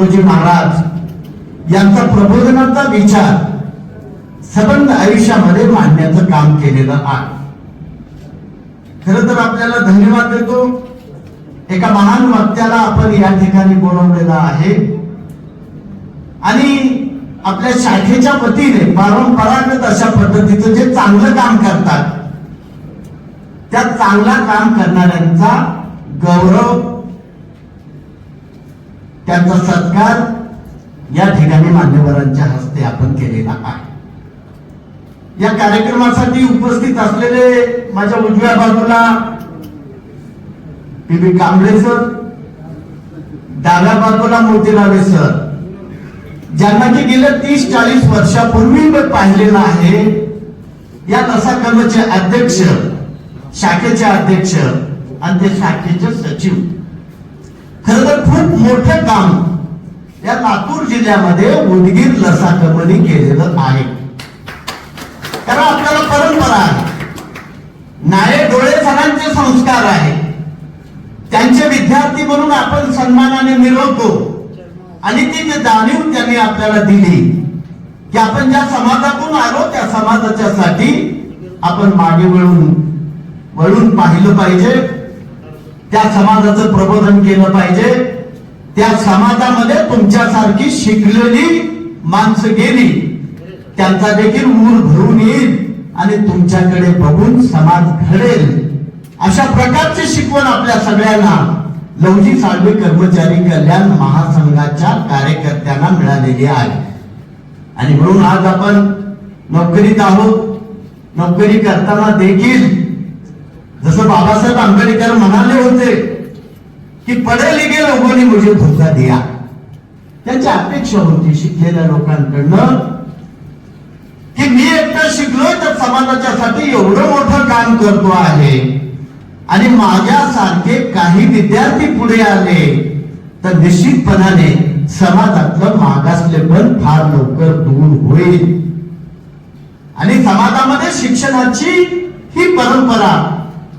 तुकडोजी महाराज यांचा प्रबोधनाचा विचार सबंध आयुष्यामध्ये मांडण्याचं काम केलेलं आहे. खर तर आपल्याला धन्यवाद देतो. एका महान वक्त्याला आपण या ठिकाणी बोलवलेला आहे. आणि आपल्या शाखेच्या वतीने परंपरागत अशा पद्धतीचं जे चांगलं काम करतात त्या चांगला काम करणाऱ्यांचा गौरव त्यांचा सत्कार या ठिकाणी मान्यवरांच्या हस्ते आपण केलेला आहे. या कार्यक्रमासाठी उपस्थित असलेले माझ्या उजव्या बाजूला पी बी कांबळे सर डाव्या बाजूला मोतीरावे सर ज्यांना की गेल्या तीस चाळीस वर्षापूर्वी मी पाहिलेलं आहे या लसाकर्मचे अध्यक्ष शाखेचे अध्यक्ष आणि ते शाखेचे सचिव. खर तर खूप मोठं काम. या लातूर जिल्ह्यामध्ये उदगीर लसाकर्मणी केलेलं आहे. कारण आपल्याला परंपरा आहे. नाळे डोळे सरांचे संस्कार आहे. त्यांचे विद्यार्थी म्हणून आपण सन्मानाने मिरवतो. आणि ती जी जाणीव त्यांनी आपल्याला दिली की आपण ज्या समाजातून आलो त्या समाजाच्या साठी आपण मागे वळून वळून पाहिलं पाहिजे. त्या समाजाचं प्रबोधन केलं पाहिजे. त्या समाजामध्ये तुमच्यासारखी शिकलेली माणसं गेली त्यांचा देखील मूल भरून येईल आणि तुमच्याकडे बघून समाज घडेल. अशा प्रकारची शिकवण आपल्या सगळ्यांना. लवजी साळवे कर्मचारी कल्याण महासंघाच्या कार्यकर्त्यांना मिळालेली आहे. आणि म्हणून आज आपण नोकरीत आहोत. नोकरी करताना देखील जसं बाबासाहेब आंबेडकर म्हणाले होते की पढे लिगे लोकांनी मुझे धोका दिया. त्यांची अपेक्षा होती शिकलेल्या लोकांकडनं की मी एकटा शिकलोय तर समाजाच्यासाठी एवढं मोठं काम करतो आहे. आणि माझ्यासारखे काही विद्यार्थी पुढे आले तर निश्चितपणाने समाजातलं मागासले पण फार लवकर दूर होईल. आणि समाजामध्ये शिक्षणाची ही परंपरा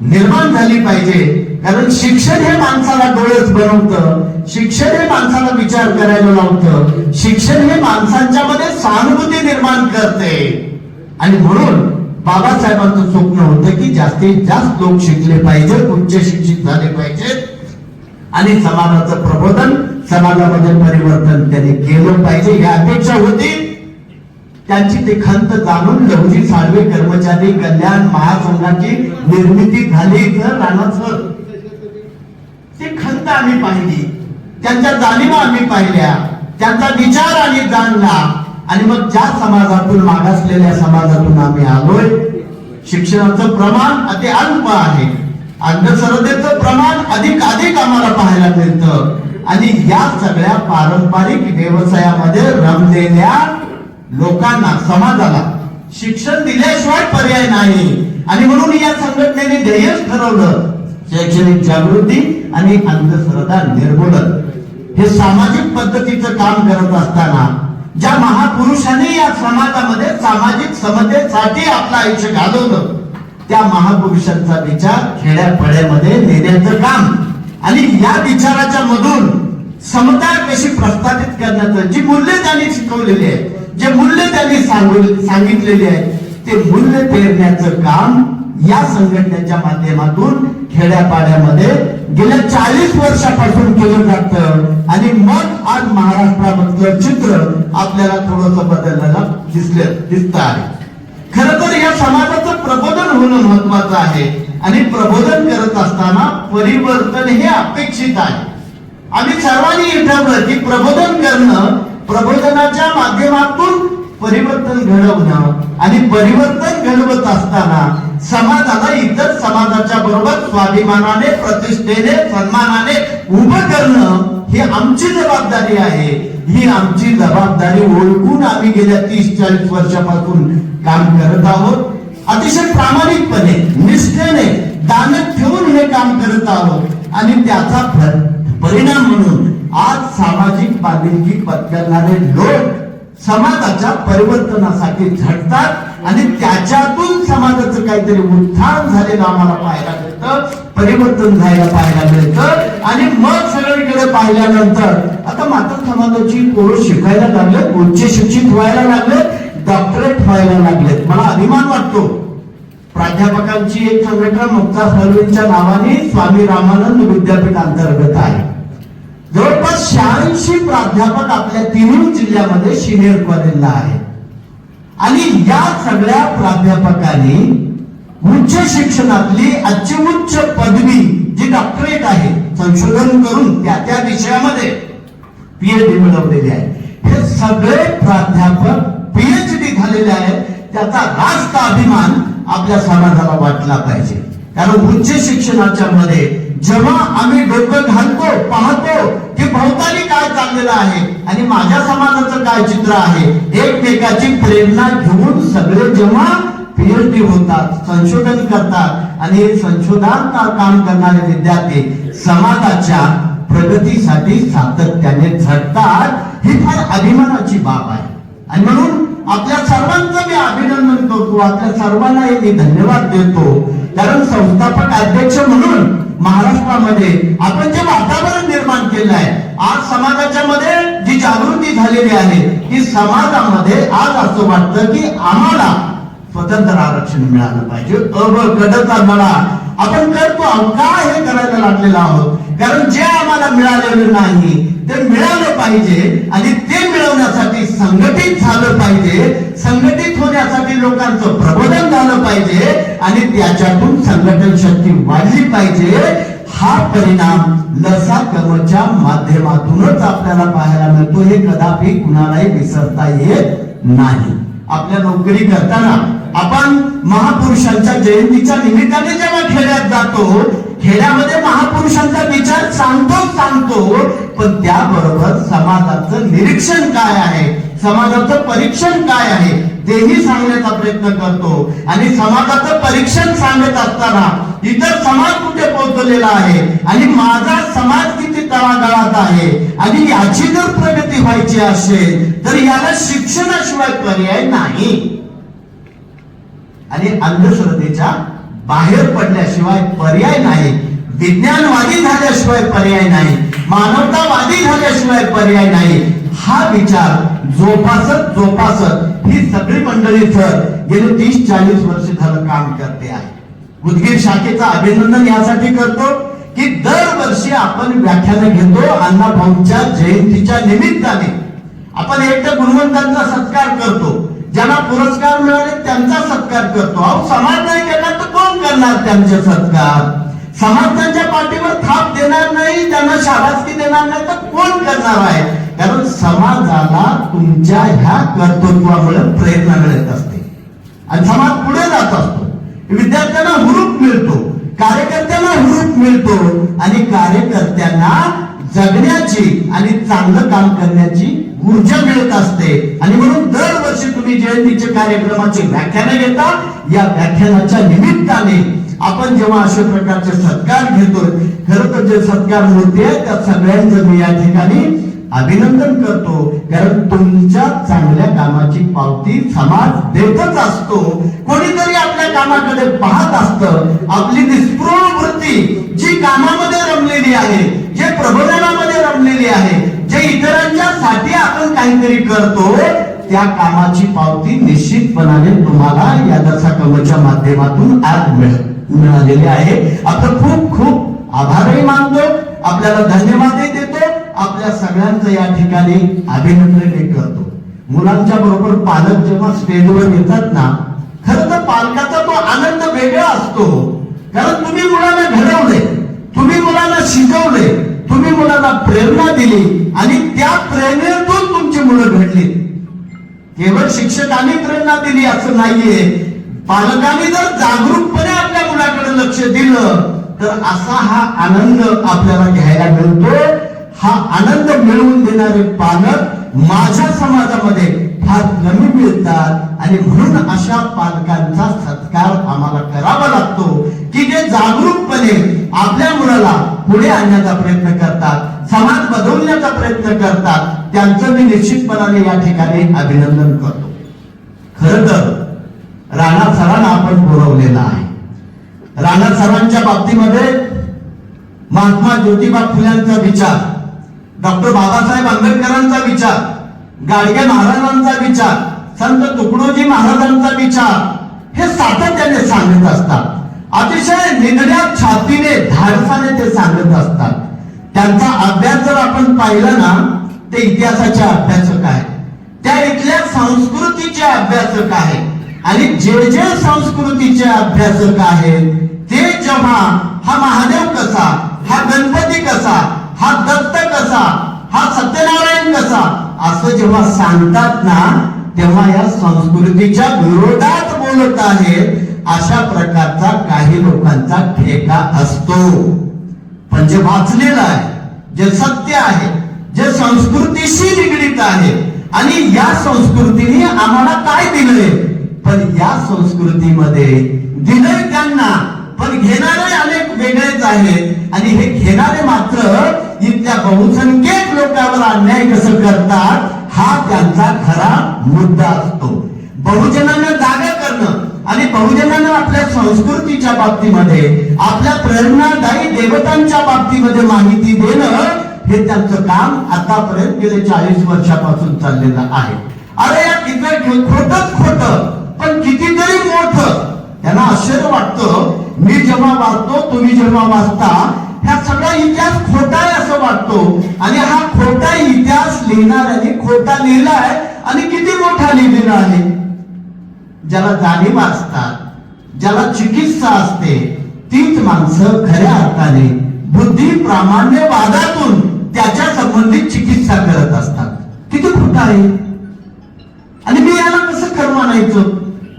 निर्माण झाली पाहिजे. कारण शिक्षण हे माणसाला डोळेच बनवतं. शिक्षण हे माणसाला विचार करायला लावतं. शिक्षण हे माणसांच्या मध्ये सहानुभूती निर्माण करते. आणि म्हणून बाबासाहेबांचं स्वप्न होतं की जास्तीत जास्त लोक शिकले पाहिजेत उच्च शिक्षित झाले पाहिजेत. आणि समाजाचं प्रबोधन समाजामध्ये परिवर्तन त्यांनी केलं पाहिजे. ही अपेक्षा होती. त्यांची ते खंत जाणून लहुजी साळवे कर्मचारी कल्याण महासंघाची निर्मिती झाली इथं राणा सर ती खंत आम्ही पाहिली. त्यांच्या जाणीवा आम्ही पाहिल्या. त्यांचा विचार आम्ही जाणला. आणि मग ज्या समाजातून मागासलेल्या समाजातून आम्ही आलोय शिक्षणाचं प्रमाण अति अल्प आहे. अंधश्रद्धेचं प्रमाण अधिक अधिक आम्हाला पाहायला मिळतं. आणि या सगळ्या पारंपरिक व्यवसायामध्ये रमलेल्या लोकांना समाजाला शिक्षण दिल्याशिवाय पर्याय नाही. आणि म्हणून या संघटनेने ध्येयच ठरवलं शैक्षणिक जागृती आणि अंधश्रद्धा निर्मूलन. हे सामाजिक पद्धतीचं काम करत असताना ज्या महापुरुषांनी या समाजामध्ये सामाजिक समतेसाठी आपलं आयुष्य घालवलं त्या महापुरुषांचा विचार खेड्यापाड्यामध्ये नेण्याचं काम आणि या विचाराच्या मधून समता कशी प्रस्थापित करण्याचं जी मूल्य त्यांनी शिकवलेली आहे जे मूल्य त्यांनी सांगू- सांगितलेले आहे ते मूल्य पेरण्याचं काम या संघटनेच्या माध्यमातून खेड्यापाड्यामध्ये गेल्या चाळीस वर्षापासून केलं जातं. आणि मग आज महाराष्ट्रामधलं चित्र आपल्याला थोडस बदललेलं दिसले दिसत आहे. खर तर या समाजाचं प्रबोधन होणं महत्वाचं आहे. आणि प्रबोधन करत असताना परिवर्तन हे अपेक्षित आहे. आम्ही सर्वांनी हे ठरवलं की प्रबोधन करणं प्रबोधनाच्या माध्यमातून परिवर्तन घडवणं आणि परिवर्तन घडवत असताना समाजाला इतर समाजाच्या बरोबर स्वाभिमानाने प्रतिष्ठेने सन्मानाने उभं करणं ही आमची जबाबदारी आहे. ही आमची जबाबदारी ओळखून आम्ही गेल्या तीस चाळीस वर्षापासून काम करत आहोत. अतिशय प्रामाणिकपणे निष्ठेने दानत ठेवून हे काम करत आहोत. आणि त्याचा परिणाम म्हणून आज सामाजिक बांधिलकी पत्करणारे लोक समाजाच्या परिवर्तनासाठी झटतात आणि त्याच्यातून समाजाचं काहीतरी उत्थान झालेलं आम्हाला पाहायला मिळतं परिवर्तन झायला पाहायला मिळतं आणि मग सगळीकडे पाहिल्यानंतर आता मात्र समाजाची पोरं शिकायला लागले उच्च शिक्षित व्हायला लागलेत डॉक्टरेट व्हायला लागलेत. मला अभिमान वाटतो. प्राध्यापकांची एक संघटना मुक्ता हलवींच्या नावाने स्वामी रामानंद विद्यापीठ अंतर्गत आहे. जवळपास शहाऐंशी प्राध्यापक आपल्या तिन्ही जिल्ह्यामध्ये सिनियर कॉलेजला आहे आणि या सगळ्या प्राध्यापकांनी उच्च शिक्षणातली आजची उच्च पदवी जी डॉक्टरेट आहे संशोधन करून त्या त्या विषयामध्ये पीएचडी मिळवलेली आहे. हे सगळे प्राध्यापक पीएचडी झालेले आहेत. त्याचा रास्त अभिमान आपल्या समाजाला वाटला पाहिजे. कारण उच्च शिक्षणाच्या मध्ये जेव्हा आम्ही डोकं घालतो पाहतो की भोवताली काय चाललेलं आहे आणि माझ्या समाजाचं काय चित्र आहे एकमेकाची प्रेरणा घेऊन सगळे जेव्हा पीएचडी होतात संशोधन करतात आणि हे संशोधन काम करणारे विद्यार्थी समाजाच्या प्रगतीसाठी सातत्याने झटतात ही फार अभिमानाची बाब आहे. आणि म्हणून आपल्या सर्वांचं मी अभिनंदन करतो. आपल्या सर्वांना मी धन्यवाद देतो. कारण संस्थापक अध्यक्ष म्हणून महाराष्ट्रामध्ये आपण जे वातावरण निर्माण केलं आहे आज समाजाच्या मध्ये जी जागृती झालेली आहे की समाजामध्ये आज असं वाटतं की आम्हाला स्वतंत्र आरक्षण मिळालं पाहिजे. अब गडच मला आपण करतो का हे करायला लागलेलो आहोत. कारण जे आम्हाला मिळालेलं नाही ते मिळालं पाहिजे आणि ते मिळवण्यासाठी संघटित झालं पाहिजे. संघटित होण्यासाठी लोकांचं प्रबोधन झालं पाहिजे आणि त्याच्यातून संघटन शक्ती वाढली पाहिजे. हा परिणाम लसा कर्मच्या माध्यमातूनच आपल्याला पाहायला मिळतो. हे कदापि कुणालाही विसरता येत नाही. आपल्या नोकरी करताना आपण महापुरुषांच्या जयंतीच्या निमित्ताने जेव्हा खेड्यात जातो खेड्यामध्ये महापुरुषांचा विचार सांगतो सांगतो पण त्याबरोबर समाजाचं निरीक्षण काय आहे? समाजाचं परीक्षण काय आहे? तेही सांगण्याचा प्रयत्न करतो. आणि समाजाचं परीक्षण सांगत असताना इतर समाज कुठे पोहोचलेला आहे? आणि माझा समाज किती तळागाळात आहे? आणि याची जर प्रगती व्हायची असेल तर याला शिक्षणाशिवाय पर्याय नाही. आणि अंधश्रद्धेच्या बाहेर पडल्याशिवाय पर्याय नाही. विज्ञानवादी झाल्याशिवाय पर्याय नाही. मानवतावादी झाल्याशिवाय पर्याय नाही. हा विचार जोपासत जोपासत ही सगळी मंडळी सर गेले तीस चाळीस वर्ष झालं काम करते आहे. उदगीर शाखेचं अभिनंदन यासाठी करतो की दरवर्षी आपण व्याख्यान घेतो अण्णाभाऊंच्या जयंतीच्या निमित्ताने. आपण एक तर गुणवंतांचा सत्कार करतो. ज्यांना पुरस्कार मिळाले त्यांचा सत्कार करतो. अहो समाज नाही करणार तर कोण करणार त्यांचे सत्कार? समाज त्यांच्या पाठीवर थाप देणार नाही त्यांना शाबासकी देणार नाही तर कोण करणार आहे? कारण समाजाला तुमच्या ह्या कर्तृत्वामुळे प्रेरणा मिळत असते. आणि समाज पुढे जात असतो. विद्यार्थ्यांना हुरूप मिळतो कार्यकर्त्यांना हुरूप मिळतो आणि कार्यकर्त्यांना जगण्याची आणि चांगलं काम करण्याची ऊर्जा मिळत असते. आणि म्हणून दरवर्षी तुम्ही जयंतीचे कार्यक्रमाची व्याख्यानं घेता. या व्याख्यानाच्या निमित्ताने आपण जेव्हा अशा प्रकारचे सत्कार घेतोय खरं तर जे सत्कार होते त्या सगळ्यांचं मी या ठिकाणी अभिनंदन करतो. कारण तुमच्या चांगल्या कामाची पावती समाज देतच असतो. कोणीतरी आपल्या कामाकडे पाहत असतं. आपली निस्पृह वृत्ती जी कामामध्ये रमलेली आहे जे प्रबोधनामध्ये रमलेली आहे जे इतरांच्या साठी आपण काहीतरी करतो त्या कामाची पावती निश्चितपणाने तुम्हाला या दशा कमच्या माध्यमातून आज मिळ मिळालेली आहे. आपलं खूप खूप आभारही मानतो आपल्याला धन्यवादही देतो आपल्या सगळ्यांचं या ठिकाणी अभिनंदनही करतो. मुलांच्या बरोबर पालक जेव्हा स्टेजवर येतात ना खर तर पालकाचा तो आनंद वेगळा असतो. कारण तुम्ही मुलांना घडवले तुम्ही मुलांना शिकवले तुम्ही मुलांना प्रेरणा दिली आणि त्या प्रेरणेतून तुमची मुलं घडली. केवळ शिक्षकांनी प्रेरणा दिली असं नाहीये. पालकांनी जर जागरूकपणे आपल्या मुलाकडे लक्ष दिलं तर असा हा आनंद आपल्याला घ्यायला मिळतो. हा आनंद मिळवून देणारे पालक माझ्या समाजामध्ये फार कमी मिळतात आणि म्हणून अशा पालकांचा सत्कार आम्हाला करावा लागतो. की जे जागरूकपणे आपल्या मुलाला पुढे आणण्याचा प्रयत्न करतात समाज बदलण्याचा प्रयत्न करतात त्यांचं मी निश्चितपणाने या ठिकाणी अभिनंदन करतो. खर तर राणा सरांना आपण पुरवलेला आहे. राणा सरांच्या बाबतीमध्ये महात्मा ज्योतिबा फुल्यांचा विचार डॉक्टर बाबासाहेब आंबेडकरांचा विचार गाडगे महाराजांचा विचार संत तुकडोजी महाराजांचा विचार हे सातत्याने सांगत असतात. अतिशय निगड्या छातीने धाडसाने ते सांगत असतात. त्यांचा अभ्यास जर आपण पाहिला ना ते इतिहासाचे अभ्यासक आहे त्या इथल्या संस्कृतीचे अभ्यासक आहे आणि जे जे संस्कृतीचे अभ्यासक आहेत ते जेव्हा हा महादेव कसा हा गणपती कसा हा दत्त कसा हा सत्यनारायण कसा असं जेव्हा सांगतात ना तेव्हा या संस्कृतीच्या विरोधात बोलत आहेत अशा प्रकारचा काही लोकांचा ठेका असतो. पण जे वाचलेलं आहे जे सत्य आहे जे संस्कृतीशी निगडीत आहे आणि या संस्कृतीने आम्हाला काय दिलंय? पण या संस्कृतीमध्ये दिलंय त्यांना. पण घेणारे अनेक वेगळेच आहेत. आणि हे घेणारे मात्र इथल्या बहुसंख्यक लोकांवर अन्याय कसं करतात हा त्यांचा खरा मुद्दा असतो. बहुजनांना जागा करणं आणि बहुजनांना आपल्या संस्कृतीच्या बाबतीमध्ये आपल्या प्रेरणादायी देवतांच्या बाबतीमध्ये माहिती देणं हे त्यांचं काम आतापर्यंत गेले चाळीस वर्षापासून चाललेलं आहे. अरे या किती खोटच खोट पण कितीतरी मोठ. त्यांना आश्चर्य वाटतं मी जेव्हा वाचतो तुम्ही जेव्हा वाचता ह्या सगळा इतिहास खोटा आहे असं वाटतो. आणि हा खोटा इतिहास लिहिणाऱ्याने खोटा लिहिलाय आणि किती मोठा लिहिलेला आहे? ज्याला जाणीव असतात ज्याला चिकित्सा असते तीच माणसं खऱ्या अर्थाने बुद्धी प्रामाण्य वादातून त्याच्या संबंधित चिकित्सा करत असतात. किती खोट आहे? आणि मी याला कसं खरं मानायचं?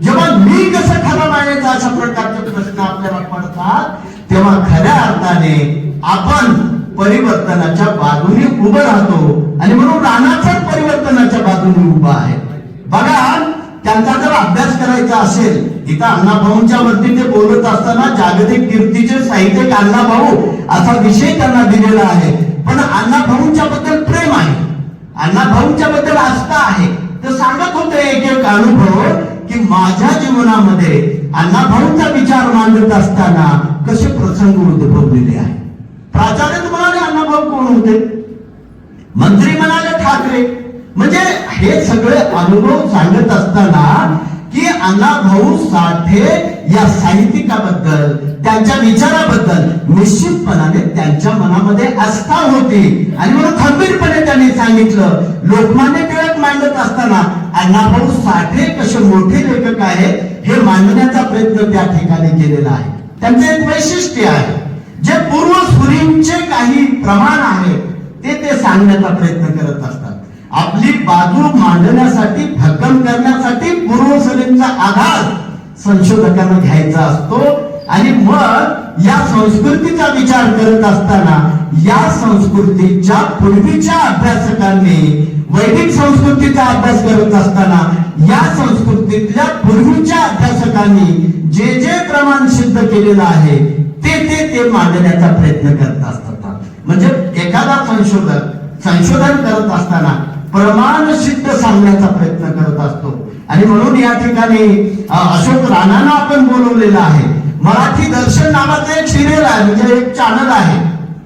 जेव्हा मी कसं खरं मानायचं अशा प्रकारचे प्रश्न आपल्याला पडतात तेव्हा खऱ्या अर्थाने आपण परिवर्तनाच्या बाजूने उभं राहतो. आणि म्हणून राणाचाच परिवर्तनाच्या बाजूने उभा आहे बघा त्यांचा जर अभ्यास करायचा असेल इथं अण्णाभाऊंच्या वरती ते बोलत असताना जागतिक कीर्तीचे साहित्यिक अण्णाभाऊ असा विषय त्यांना दिलेला आहे. पण अण्णाभाऊंच्या बद्दल प्रेम आहे. अण्णाभाऊंच्या बद्दल आस्था आहे. तर सांगत होते एक एक अनुभव की माझ्या जीवनामध्ये अण्णाभाऊंचा विचार मांडत असताना कसे प्रसंग उद्भवलेले आहे प्राचार्य म्हणाले अण्णाभाऊ कोण होते? मंत्री म्हणाले ठाकरे. म्हणजे हे सगळे अनुभव सांगत असताना की अण्णाभाऊ साठे या साहित्यिकाबद्दल त्यांच्या विचाराबद्दल निश्चितपणाने त्यांच्या मनामध्ये आस्था होती. आणि म्हणून खंबीरपणे त्यांनी सांगितलं लोकमान्य टिळक मांडत असताना अण्णाभाऊ साठे कसे मोठे लेखक आहेत हे मांडण्याचा प्रयत्न त्या ठिकाणी केलेला आहे. त्यांचे एक वैशिष्ट्य आहे जे पूर्व सुरींचे काही प्रमाण आहे ते ते सांगण्याचा प्रयत्न करत असतात. आपली बाजू मांडण्यासाठी भक्कम करण्यासाठी पूर्वसरींचा आधार संशोधकांना घ्यायचा असतो. आणि मग या संस्कृतीचा विचार करत असताना या संस्कृतीच्या पूर्वीच्या अभ्यासकांनी वैदिक संस्कृतीचा अभ्यास करत असताना या संस्कृतीतल्या पूर्वीच्या अभ्यासकांनी जे जे प्रमाण सिद्ध केलेलं आहे ते ते ते मांडण्याचा प्रयत्न करत असतात. म्हणजे एखादा संशोधक संशोधन करत असताना प्रमाण सिद्ध सांगण्याचा प्रयत्न करत असतो. आणि म्हणून या ठिकाणी अशोक राणांना आपण बोलवलेलं आहे. मराठी दर्शन नावाचं एक सिरियल आहे म्हणजे एक चॅनल आहे.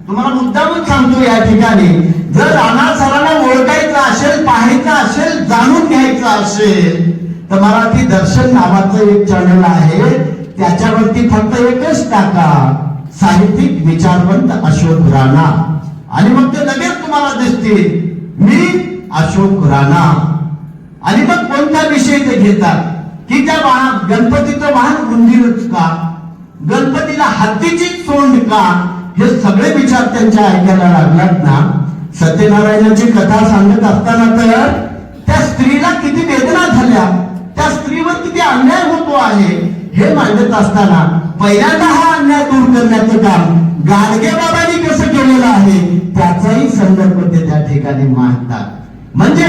तुम्हाला मुद्दामच सांगतो या ठिकाणी जर राणा सरांना ओळखायचं असेल पाहायचं असेल जाणून घ्यायचं असेल तर मराठी दर्शन नावाचं एक चॅनल आहे. त्याच्यावरती फक्त एकच टाका साहित्यिक विचारवंत अशोक राणा. आणि मग ते लगेच तुम्हाला दिसतील. मी अशोक राणा आणि मग कोणता विषय ते घेतात? की त्या वाहन गणपतीचं वाहन उंदीरच का? गणपतीला हत्तीची सोंड का? हे सगळे विचार त्यांच्या ऐकायला लागलात ना. सत्यनारायणाची कथा सांगत असताना तर त्या स्त्रीला किती वेदना झाल्या. त्या स्त्रीवर किती अन्याय होतो आहे हे मांडत असताना पहिल्यांदा हा अन्याय दूर करण्याचं काम गाडगे बाबांनी कसं केलेलं आहे त्याचाही संदर्भ ते त्या ठिकाणी मांडतात. म्हणजे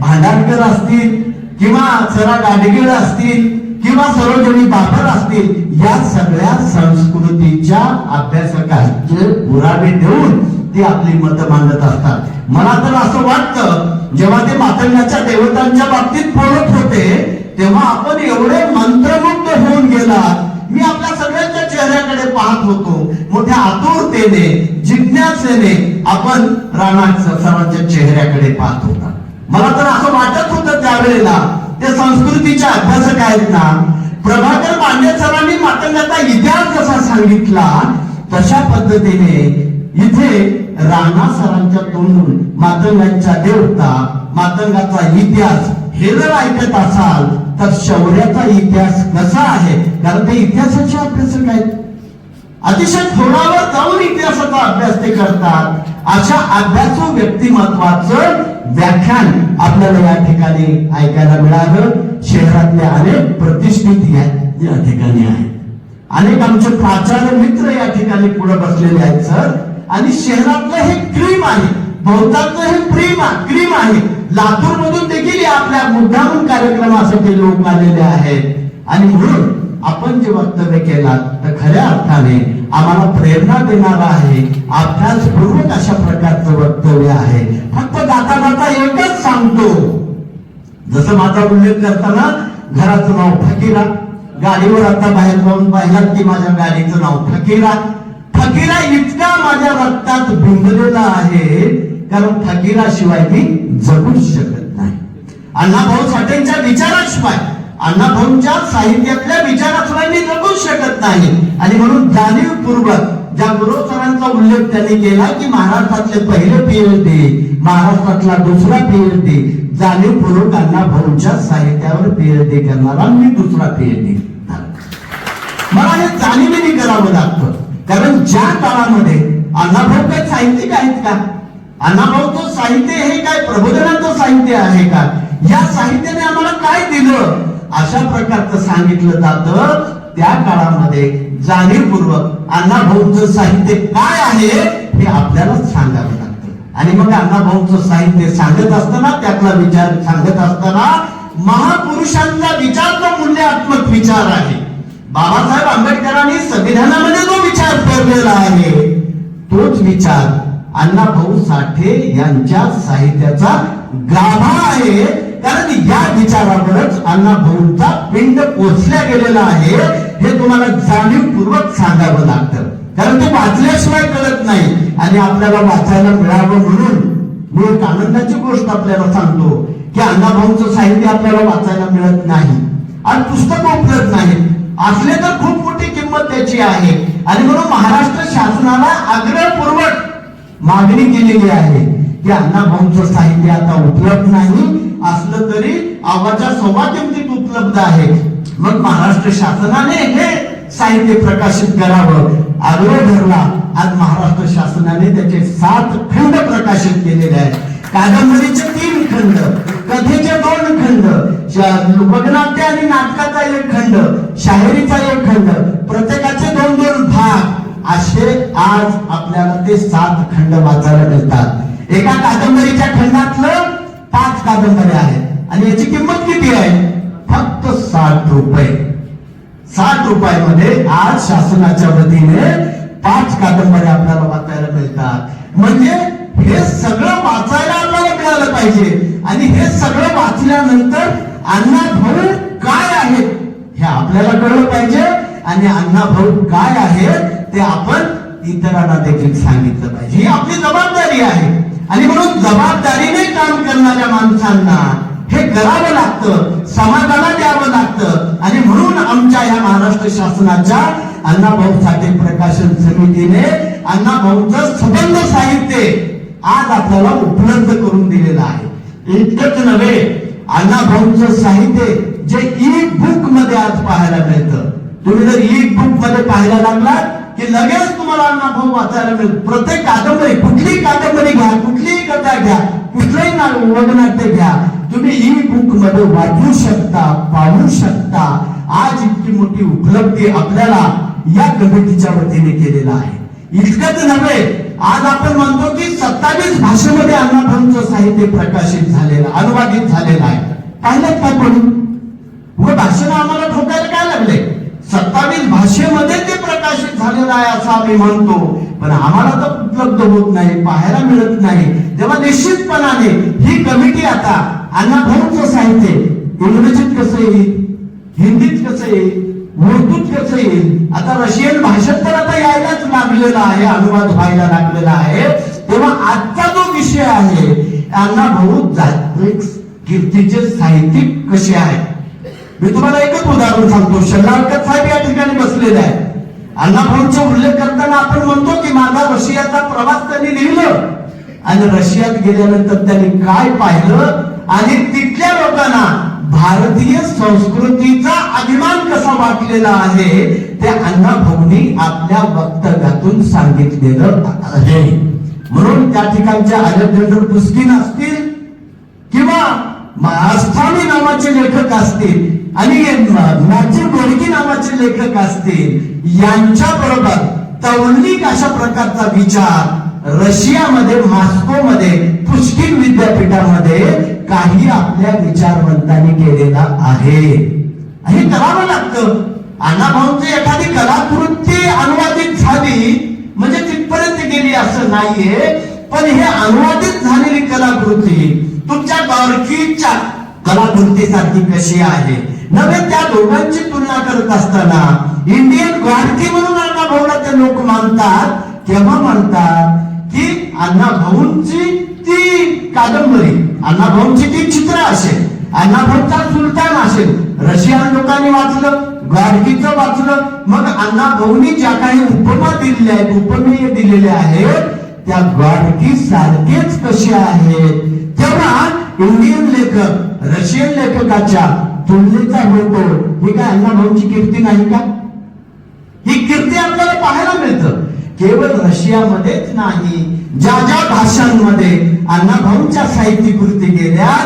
भांडारकर असतील किंवा सरा गाडगीळ असतील किंवा सरोजनी बाबर असतील या सगळ्या संस्कृतीच्या अभ्यासकांचे पुरावे देऊन ते आपली मतं मांडत असतात. मला तर असं वाटतं जेव्हा ते मातंगाच्या देवतांच्या बाबतीत बोलत होते तेव्हा आपण एवढे मंत्रमुग्ध होऊन गेला मी आपल्या सगळ्यांच्या चेहऱ्याकडे पाहत होतो. मोठ्या आतुरतेने जिज्ञासेने आपण राणा सरांच्या चेहऱ्याकडे पाहत होता. मला तर असं वाटत होतं त्यावेळेला ते संस्कृतीच्या अभ्यासक आहेत ना प्रभाकर पांडे सरांनी मातंगाचा इतिहास जसा सांगितला तशा पद्धतीने इथे राणा सरांच्या तोंडून मातंगांच्या देवता मातंगाचा इतिहास हे जर ऐकत असाल तर शौर्याचा इतिहास कसा आहे? कारण ते इतिहासाचे अभ्यासक आहेत. अतिशय थोडावर जाऊन इतिहासाचा अभ्यास ते करतात. अशा अभ्यासू व्यक्तिमत्वाचं व्याख्यान आपल्याला या ठिकाणी ऐकायला मिळालं. शहरातले अनेक प्रतिष्ठित या या ठिकाणी आहेत. अनेक आमचे प्राचार्य मित्र या ठिकाणी पुढे बसलेले आहेत सर. आणि शहरातलं हे क्रीम आहे बहुतांचं हे प्रेम क्रीम आहे. लातूर मधून देखील या आपल्या मुद्दामून कार्यक्रमासाठी लोक आलेले आहेत. आणि म्हणून आपण जे वक्तव्य केलात तर खऱ्या अर्थाने आम्हाला प्रेरणा देणारा आहे. अभ्यासपूर्वक अशा प्रकारचं वक्तव्य आहे. फक्त जाता जाता एकच सांगतो. जसं माझा उल्लेख करताना घराचं नाव फकीरा. गाडीवर आता बाहेर जाऊन पाहिलात की माझ्या गाडीचं नाव फकीरा. फकीरा इतका माझ्या रक्तात भिंगलेला आहे कारण फकीराशिवाय मी जगूच शकत नाही. अण्णाभाऊ साठेंच्या विचाराशिवाय अण्णाभाऊंच्या साहित्यातल्या विचाराशिवाय मी जगूच शकत नाही. आणि म्हणून जाणीवपूर्वक ज्या गुरु सरांचा उल्लेख त्यांनी केला की महाराष्ट्रातले पहिले पीएचडी महाराष्ट्रातला दुसरा पीएचडी जाणीवपूर्वक अण्णाभाऊंच्या साहित्यावर पीएचडी करणारा मी दुसरा पीएचडी मला हे जाणीवेने करावं लागतं. कारण ज्या काळामध्ये अण्णाभाऊ काय साहित्यिक आहेत का? अण्णाभाऊचं साहित्य हे काय? प्रबोधनाचं साहित्य आहे का? या साहित्याने आम्हाला काय दिलं? अशा प्रकारचं सांगितलं जातं त्या काळामध्ये जाणीवपूर्वक अण्णाभाऊंचं साहित्य काय आहे हे आपल्याला सांगावं लागतं. आणि मग अण्णाभाऊंचं साहित्य सांगत असताना त्यातला विचार सांगत असताना महापुरुषांचा विचार तो मूल्यात्मक विचार आहे. बाबासाहेब आंबेडकरांनी संविधानामध्ये जो विचार पेरलेला आहे तोच विचार अण्णाभाऊ साठे यांच्या साहित्याचा गाभा आहे. कारण या विचारावरच अण्णाभाऊंचा पिंड पोचल्या गेलेला आहे हे तुम्हाला जाणीवपूर्वक सांगावं लागतं. कारण ते वाचल्याशिवाय कळत नाही. आणि आपल्याला वाचायला मिळावं म्हणून मी एक आनंदाची गोष्ट आपल्याला सांगतो की अण्णाभाऊंचं साहित्य आपल्याला वाचायला मिळत नाही. आणि पुस्तकं उपलब्ध नाहीत. असले तर खूप मोठी किंमत त्याची आहे. आणि म्हणून महाराष्ट्र शासनाला आग्रहपूर्वक मागणी केलेली आहे की अण्णाभाऊंचं साहित्य आता उपलब्ध नाही असलं तरी आवाच्या सव्वा किमतीत उपलब्ध आहे. मग महाराष्ट्र शासनाने हे साहित्य प्रकाशित करावं. आग्रह धरला. आज महाराष्ट्र शासनाने त्याचे सात खंड प्रकाशित केलेले आहेत. कादंबरीचे तीन खंड कथेचे दोन खंड लोकनाट्य आणि नाटकाचा एक खंड शाहिरीचा एक खंड प्रत्येकाचे दोन दोन भाग असे आज आपल्याला ते सात खंड वाचायला मिळतात. एका कादंबरीच्या खंडातलं पाच कादंबऱ्या आहेत. आणि याची किंमत किती आहे? फक्त साठ रुपये. साठ रुपयामध्ये आज शासनाच्या वतीने पाच कादंबऱ्या आपल्याला वाचायला मिळतात. म्हणजे हे सगळं वाचायला आपल्याला मिळालं पाहिजे. आणि हे सगळं वाचल्यानंतर अण्णा भाऊ काय आहेत हे आपल्याला कळलं पाहिजे. आणि अण्णा भाऊ काय आहेत ते आपण इतरांना देखील सांगितलं पाहिजे. ही आपली जबाबदारी आहे. आणि म्हणून जबाबदारीने काम करणाऱ्या माणसांना हे करावं लागतं समाजाला द्यावं लागतं. आणि म्हणून आमच्या या महाराष्ट्र शासनाच्या अण्णाभाऊ साठे प्रकाशन समितीने अण्णाभाऊचं सबंध साहित्य आज आपल्याला उपलब्ध करून दिलेलं आहे. इतकंच नव्हे अण्णाभाऊंचं साहित्य जे ई बुकमध्ये आज पाहायला मिळतं. तुम्ही जर ई बुकमध्ये पाहायला लागलात की लगेच तुम्हाला अण्णाभाऊ वाचायला मिळेल. प्रत्येक कादंबरी कुठलीही कादंबरी घ्या कुठलीही कथा घ्या कुठलंही ना वगनाट्य घ्या. तुम्ही ई बुकमध्ये वाचू शकता पाहू शकता. आज इतकी मोठी उपलब्धी आपल्याला या कमिटीच्या वतीने केलेला आहे. इतकंच नव्हे आज आपण म्हणतो की सत्तावीस भाषेमध्ये अण्णाभाऊंचं साहित्य प्रकाशित झालेलं अनुवादित झालेलं आहे. पाहिलं का कोणी? व भाषेनं आम्हाला ठोकायला काय लागले? सत्तावीस भाषेमध्ये ते प्रकाशित झालेलं आहे असं आम्ही म्हणतो. पण आम्हाला तर उपलब्ध होत नाही पाहायला मिळत नाही. तेव्हा निश्चितपणाने ही कमिटी आता अण्णाभाऊंचं साहित्य इंग्रजीत कसं येईल हिंदीत कसं येईल उर्दूत कसं येईल आता रशियन भाषेत तर आता यायलाच लागलेला आहे अनुवाद व्हायला लागलेला आहे. तेव्हा आजचा जो विषय आहे अण्णा भाऊ जागतिक कीर्तीचे साहित्यिक कसे आहेत? मी तुम्हाला एकच उदाहरण सांगतो. शल्लारकर साहेब या ठिकाणी बसलेले आहे. अण्णाभाऊंचा उल्लेख करताना आपण म्हणतो की माझा रशियाचा प्रवास त्यांनी लिहिलं. आणि रशियात गेल्यानंतर त्यांनी काय पाहिलं? आणि तिथल्या लोकांना भारतीय संस्कृतीचा अभिमान कसा वाटलेला आहे? ते अण्णाभाऊंनी आपल्या वक्तव्यातून सांगितलेलं आहे. म्हणून त्या ठिकाणच्या अलेक्झांडर पुस्किन असतील किंवा मास्थानी नावाचे लेखक असतील आणि मॅथ्यू गोडकी नावाचे लेखक असतील यांच्या बरोबर तवलिक अशा प्रकारचा विचार रशियामध्ये मॉस्कोमध्ये पुष्किन विद्यापीठामध्ये काही आपल्या विचारवंतांनी केलेला आहे. हे करावं लागतं. अण्णाभाऊंची एखादी कलाकृती अनुवादित झाली म्हणजे तिथपर्यंत गेली असं नाहीये पण हे अनुवादित झालेली कलाकृती तुमच्या डॉर्कीच्या कलाकृतीसाठी कशी आहे? नव्हे त्या दोघांची तुलना करत असताना इंडियन ग्वाडकी म्हणून अण्णा भाऊला ते लोक मानतात तेव्हा मानतात की अण्णा भाऊंची ती कादंबरी अण्णा भाऊंची ती चित्र असेल अण्णा भाऊचा सुलतान असेल. रशियन लोकांनी वाचलं गाडगीचं वाचलं मग अण्णा भाऊनी ज्या काही उपमा दिलेल्या आहेत उपमेय दिलेल्या आहेत त्या गाडगी सारखेच कसे आहेत? तेव्हा इंडियन लेखक रशियन लेखकाच्या तुलनेचा होतो ही काय अण्णा भाऊची कीर्ती नाही का? ही कीर्ती आपल्याला पाहायला मिळतं. केवळ रशियामध्येच नाही ज्या ज्या भाषांमध्ये अण्णाभाऊंच्या साहित्य कृती गेल्या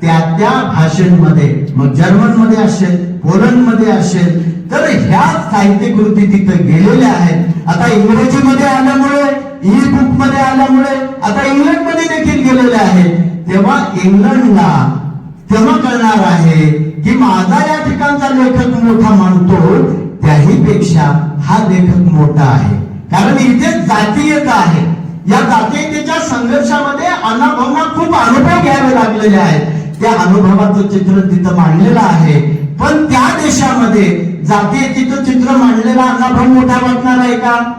त्या त्या भाषेमध्ये. मग जर्मनमध्ये असेल पोलंडमध्ये असेल तर ह्या साहित्य कृती तिथे गेलेल्या आहेत. आता इंग्रजीमध्ये आल्यामुळे ई बुकमध्ये आल्यामुळे आता इंग्लंडमध्ये देखील गेलेल्या आहेत. तेव्हा इंग्लंडला तेव्हा कळणार आहे की माझा या ठिकाणचा लेखक मोठा मानतो त्याही पेक्षा हा लेखक मोठा आहे. कारण इथे जातीयता आहे. या जातीयतेच्या संघर्षामध्ये अण्णाभाऊंना खूप अनुभव घ्यावे लागलेले आहेत. त्या अनुभवाचं चित्र तिथं मांडलेलं आहे. पण त्या देशामध्ये जातीयतेचं चित्र मांडलेला अण्णाभाऊ मोठा वाटणार आहे का?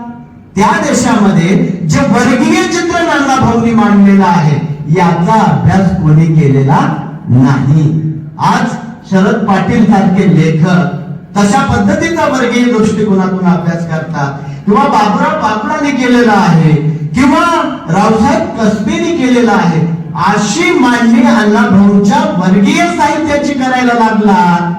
त्या देशामध्ये जे वर्गीय चित्र अण्णाभाऊंनी मांडलेलं आहे याचा अभ्यास कोणी केलेला नाही. आज शरद पाटील सारखे लेखक तशा पद्धतीचा वर्गीय दृष्टिकोनातून अभ्यास करतात? किंवा बाबुराव पापडाने केलेला आहे? किंवा रावसाहेब कसबेने केलेला आहे? अशी मांडणी अण्णाभाऊंच्या वर्गीय साहित्याची करायला लागला.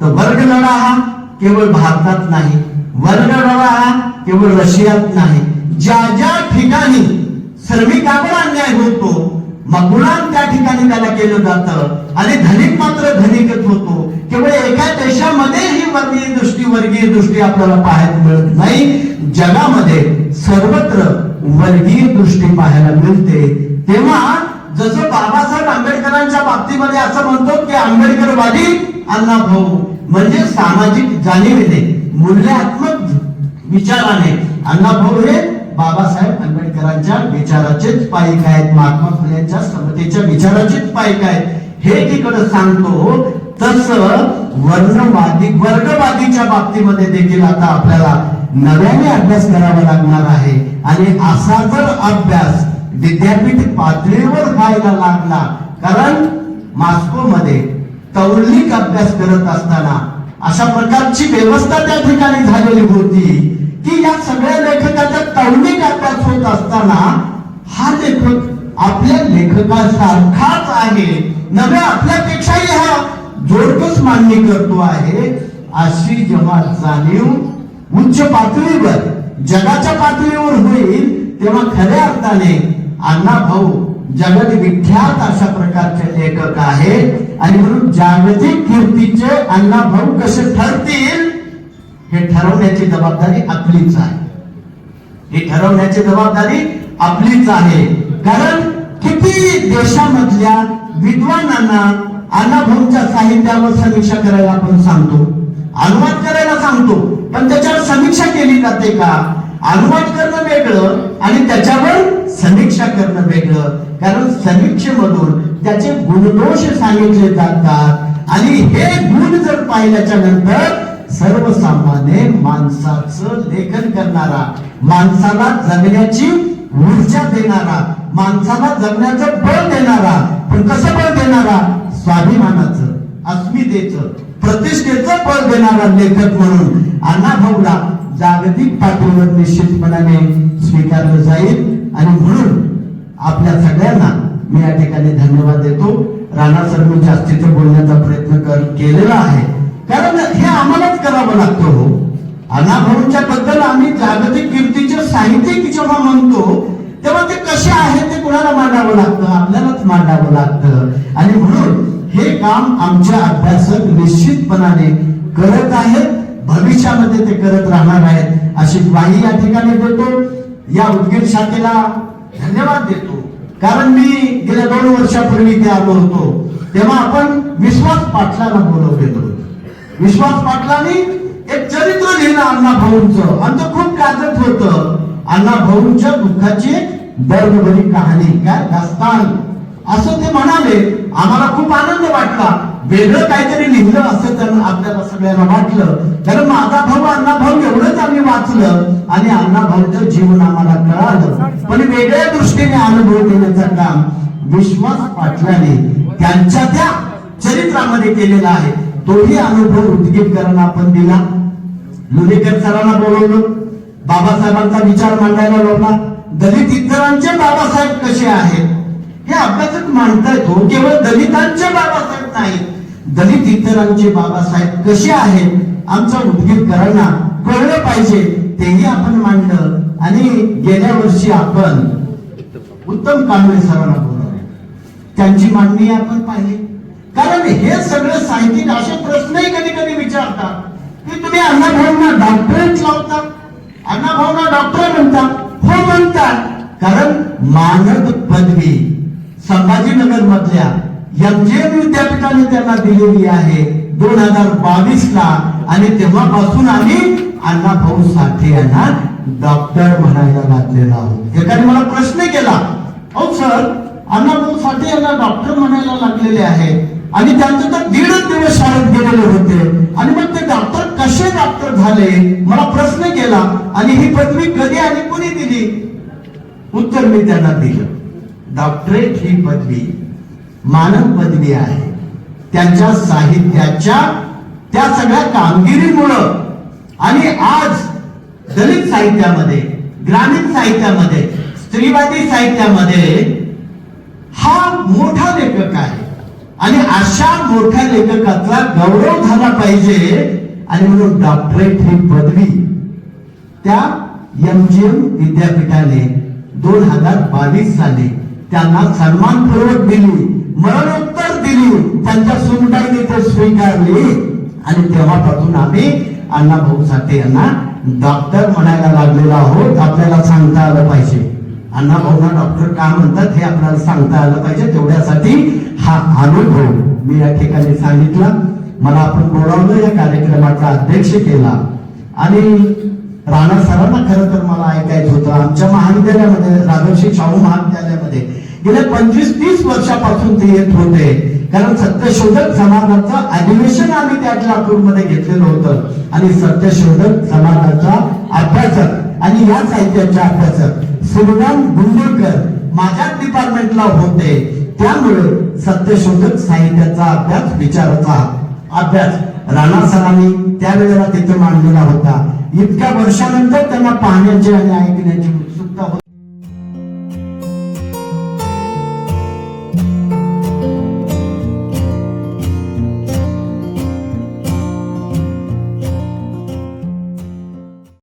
तर वर्ग लढा हा केवळ भारतात नाही. वर्ग लढा हा केवळ रशियात नाही. ज्या ज्या ठिकाणी श्रमिकावर अन्याय होतो मगुणान त्या ठिकाणी त्याला केलं जातं. आणि धनिक मात्र धनिकच होतो. केवळ एका देशामध्ये ही वर्गीय दृष्टी वर्गीय दृष्टी आपल्याला पाहायला मिळत नाही. जगामध्ये सर्वत्र वर्गीय दृष्टी पाहायला मिळते. तेव्हा जसं बाबासाहेब आंबेडकरांच्या बाबतीमध्ये असं म्हणतो की आंबेडकरवादी अण्णा भाऊ. म्हणजे सामाजिक जाणीवेने मूल्यात्मक विचाराने. अण्णा भाऊ हे बाबासाहेब आंबेडकरांच्या विचाराचेच पाईक आहेत महात्मा फुलेंच्या समतेच्या विचाराचेच पाईक आहेत. हे तिकडं सांगतो तस वर्णवादी वर्गवादीच्या बाबतीमध्ये देखील आता आपल्याला नव्याने अभ्यास करावा लागणार आहे. आणि असा जर अभ्यास विद्यापीठ पातळीवर व्हायला लागला कारण मास्को मध्ये तौलिक अभ्यास करत असताना अशा प्रकारची व्यवस्था त्या ठिकाणी झालेली होती. की या सगळ्या लेखकाच्या तौलिक अभ्यास होत असताना हा लेखक आपल्या लेखकासारखाच आहे. नव्हे आपल्यापेक्षाही हा जोरकस मांडणी करतो आहे. अशी जेव्हा जाणीव उच्च पातळीवर जगाच्या पातळीवर होईल तेव्हा खऱ्या अर्थाने अण्णा भाऊ जगत विख्यात अशा प्रकारचे लेखक आहेत. आणि म्हणून जागतिक कीर्तीचे अण्णा भाऊ कसे ठरतील हे ठरवण्याची जबाबदारी आपलीच आहे. हे ठरवण्याची जबाबदारी आपलीच आहे. कारण किती देशामधल्या विद्वानांना अण्णाभाऊंच्या साहित्यावर समीक्षा करायला आपण सांगतो. अनुवाद करायला सांगतो. पण त्याच्यावर समीक्षा केली जाते का? अनुवाद करणं वेगळं आणि त्याच्यावर समीक्षा करणं वेगळं. कारण समीक्षेमधून त्याचे गुणदोष सांगितले जातात. आणि हे गुण जर पाहिल्याच्या नंतर सर्वसामान्य माणसाचं लेखन करणारा माणसाला जगण्याची ऊर्जा देणारा माणसाला जगण्याचं बळ देणारा पण कसं बळ देणारा? स्वाभिमानाचं अस्मितेचं प्रतिष्ठेचं बळ देणारा लेखक म्हणून अण्णा भाऊला जागतिक पातळीवर निश्चितपणाने स्वीकारलं जाईल. आणि म्हणून आपल्या सगळ्यांना मी या ठिकाणी धन्यवाद देतो. राणा सर अस्तित्व जास्तीचं बोलण्याचा प्रयत्न कर केलेला आहे. कारण हे आम्हालाच करावं लागतं हो. अण्णाभाऊंच्या बद्दल आम्ही जागतिक कीर्तीचे साहित्यिक जेव्हा म्हणतो तेव्हा ते कसे आहे ते कुणाला मांडावं लागतं? आपल्यालाच मांडावं लागतं. आणि म्हणून हे काम आमच्या अभ्यासक निश्चितपणाने करत आहेत. भविष्यामध्ये ते करत राहणार आहेत. अशी ग्वाही या ठिकाणी देतो. या उदगीर शाखेला धन्यवाद देतो. कारण मी गेल्या दोन वर्षापूर्वी ते आलो होतो. तेव्हा आपण विश्वास पाटलाला बोलवलेलो. विश्वास पाटलांनी एक चरित्र लिहिलं अण्णा भाऊंच. आणि खूप गाजत होतं. अण्णा भाऊंच्या दुःखाची दर्दभरी कहाणी काय? दास्तान. असं ते म्हणाले. आम्हाला खूप आनंद वाटला. वेगळं काहीतरी लिहिलं असं त्यांना आपल्याला सगळ्यांना वाटलं. कारण माझा भाऊ अण्णा भाऊ एवढंच आम्ही वाचलं आणि अण्णा भाऊचं जीवन आम्हाला कळालं. पण वेगळ्या दृष्टीने अनुभव देण्याचं काम विश्वास पाटलाने त्यांच्या त्या चरित्रामध्ये केलेलं आहे. तोही अनुभव उद्गीरकरांना आपण दिला. लोणीकर सरांना बोलवलं. बाबासाहेबांचा विचार मांडायला लावला. दलित इतरांचे बाबासाहेब कसे आहेत? हे अभ्यासात मांडता येतो हो. केवळ दलितांचे बाबासाहेब नाही दलित इतरांचे बाबासाहेब कसे आहेत? आमच्या उद्गीरकरांना कळलं पाहिजे तेही आपण मांडलं. आणि गेल्या वर्षी आपण उत्तम कांबळे सरांना बोलवले. त्यांची मांडणी आपण पाहिली. कारण हे सगळं साहित्यिक असे प्रश्नही कधी कधी विचारतात की तुम्ही अण्णाभाऊंना डॉक्टरेट लावता अण्णाभाऊंना डॉक्टर म्हणता हो म्हणतात. कारण मानद पदवी संभाजीनगर मधल्या एमजीएम विद्यापीठाने त्यांना दिलेली आहे दोन हजार बावीस ला आणि तेव्हापासून आम्ही अण्णाभाऊ साठे यांना डॉक्टर म्हणायला लागलेलो आहोत. एकाने मला प्रश्न केला हो सर अण्णाभाऊ साठे यांना डॉक्टर म्हणायला लागलेले आहे. आणि त्यांचं तर दीडच दिवस शाळेत गेलेले होते. आणि मग ते डॉक्टर कसे डॉक्टर झाले? मला प्रश्न केला. आणि ही पदवी कधी आणि कोणी दिली? उत्तर मी त्यांना दिलं. डॉक्टरेट ही पदवी मानव पदवी आहे. त्यांच्या साहित्याच्या त्या सगळ्या कामगिरीमुळं. आणि आज दलित साहित्यामध्ये ग्रामीण साहित्यामध्ये स्त्रीवादी साहित्यामध्ये हा मोठा लेखक आहे. आणि अशा मोठ्या लेखकाचा गौरव झाला पाहिजे. आणि म्हणून डॉक्टरेट ही पदवी त्या एमजीएम विद्यापीठाने दोन हजार बावीस साली त्यांना सन्मानपूर्वक दिली मरणोत्तर दिली त्यांच्या सुनबाईने ते स्वीकारली. आणि तेव्हापासून आम्ही अण्णा भाऊ साठे यांना डॉक्टर म्हणायला लागलेलो आहोत. आपल्याला सांगता आलं पाहिजे. अण्णा भाऊना डॉक्टर का म्हणतात हे आपल्याला सांगता आलं पाहिजे. तेवढ्यासाठी हा अनुभव मी या ठिकाणी सांगितला. मला आपण बोलावलं या कार्यक्रमाचा अध्यक्ष केला. आणि राणा सरांना खरं तर मला ऐकायचं होतं. आमच्या महाविद्यालयामध्ये राघवशी शाहू महाविद्यालयामध्ये गेल्या पंचवीस तीस वर्षापासून ते येत होते. कारण सत्यशोधक समाजाचं अधिवेशन आम्ही त्या लातूरमध्ये घेतलेलं होतं. आणि सत्यशोधक समाजाचा अभ्यासक आणि या साहित्याच्या अभ्यासक श्रीराम गुंडेकर माझ्याच डिपार्टमेंटला होते. त्यामुळे सत्यशोधक साहित्याचा अभ्यास विचाराचा अभ्यास राणा सरांनी त्यावेळेला तिथे मांडलेला होता. इतक्या वर्षानंतर त्यांना पाहण्याची आणि ऐकण्याची